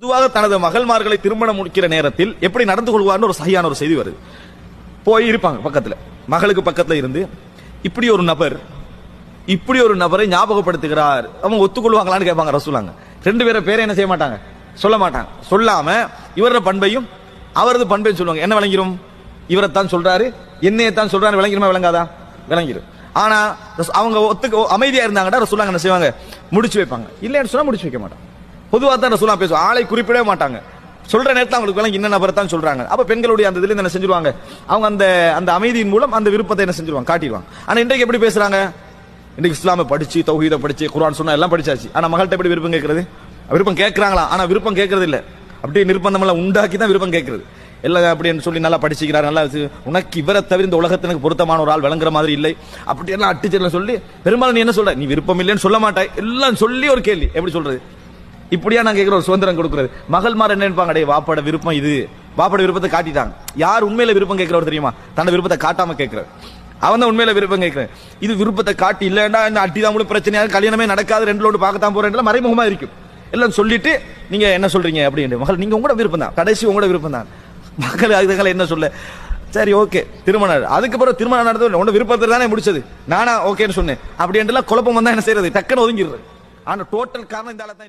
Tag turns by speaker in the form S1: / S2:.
S1: பொதுவாக தனது மகள்மார்களை திருமணம் முடிக்கிற நேரத்தில் எப்படி நடந்து கொள்வார்னு ஒரு சரியான ஒரு செய்தி வருது. போய் இருப்பாங்க பக்கத்தில். மகளுக்கு பக்கத்தில் இருந்து இப்படி ஒரு நபர் இப்படி ஒரு நபரை ஞாபகப்படுத்துகிறார். அவங்க ஒத்துக்கொள்வாங்களான்னு கேட்பாங்க ரசூலாங்க. ரெண்டு பேரை பேரை என்ன செய்ய மாட்டாங்க? சொல்ல மாட்டாங்க. சொல்லாம இவரோட பண்பையும் அவரது பண்பையும் சொல்லுவாங்க. என்ன விளங்கிரும்? இவரைத்தான் சொல்றாரு. என்னையத்தான் சொல்றாரு விளங்கிருமா? விளங்காதா? விளங்கிரும். ஆனா அவங்க ஒத்துக்க அமைதியா இருந்தாங்கன்னா ரசூலாங்க என்ன செய்வாங்க? முடிச்சு வைப்பாங்க. இல்லைன்னு சொன்னா முடிச்சு வைக்க மாட்டாங்க. பொதுவாக தான் ரசூலா பேசுவோம் ஆளை குறிப்பிடவே மாட்டாங்க. சொல்ற நேரத்தில் அவங்களுக்கு விளங்கி என்ன நபரை தான் சொல்றாங்க. அப்ப பெண்களுடைய அந்த இதுல என்ன செஞ்சிருவாங்க? அவங்க அந்த அந்த அமைதியின் மூலம் அந்த விருப்பத்தை என்ன செஞ்சிருவாங்க? காட்டிடுவாங்க. ஆனா இன்றைக்கு எப்படி பேசுறாங்க? இன்னைக்கு இஸ்லாமை படிச்சு தௌஹீதை படிச்சு குரான் சொன்னா எல்லாம் படிச்சாச்சு. ஆனா மகள்கிட்ட எப்படி விருப்பம் கேட்கறது? விருப்பம் கேட்கறாங்களா? ஆனா விருப்பம் கேட்கறது இல்ல அப்படியே நிர்பந்தம் எல்லாம் உண்டாக்கி தான் விருப்பம் கேட்கறது. எல்லாம் அப்படின்னு சொல்லி நல்லா படிச்சுக்கிறார். நல்லா உனக்கு இவரை தவிர இந்த உலகத்தினுக்கு பொருத்தமான ஒரு ஆள் விளங்குற மாதிரி இல்லை. அப்படி எல்லாம் அட்டிச்சர்ல சொல்லி பெரும்பாலும் நீ என்ன சொல்ற? நீ விருப்பம் இல்லைன்னு சொல்ல மாட்டாய். எல்லாம் சொல்லி ஒரு கேள்வி. எப்படி சொல்றது? இப்படியா நான் கேட்குற ஒரு சுதந்திரம் கொடுக்குறது. மகள்மார் என்ன அடைய வாப்பாட விருப்பம் இது. வாப்பாட விருப்பத்தை காட்டிட்டாங்க. யார் உண்மையில விருப்பம் கேட்கிறவர் தெரியுமா? தன்னை விருப்பத்தை காட்டாம கேட்கிறார் அவன் தான் உண்மையில விருப்பம் கேட்கிறேன் இது விருப்பத்தை காட்டி இல்லைன்னா என்ன அட்டி தான் பிரச்சனையாக கல்யாணமே நடக்காது ரெண்டு லோடு பார்க்கத்தான் போறேன் மறைமுகமா இருக்கும். எல்லாம் சொல்லிட்டு நீங்க என்ன சொல்றீங்க அப்படின்னு மகள் நீங்க உங்களோட விருப்பம் தான். கடைசி உங்களோட விருப்பம் தான். மக்கள் அதுக்காக என்ன சொல்ல? சரி ஓகே. திருமணம் அதுக்கப்புறம் திருமணம் நடந்தது. உன்னோட விருப்பத்தில் தானே முடிச்சது. நானா ஓகேன்னு சொன்னேன். அப்படின்ட்டுலாம் குழப்பம் வந்தா என்ன செய்யறது டக்குன்னு ஒதுங்கிடுறது. ஆனா டோட்டல் காரணம் இந்த தான்.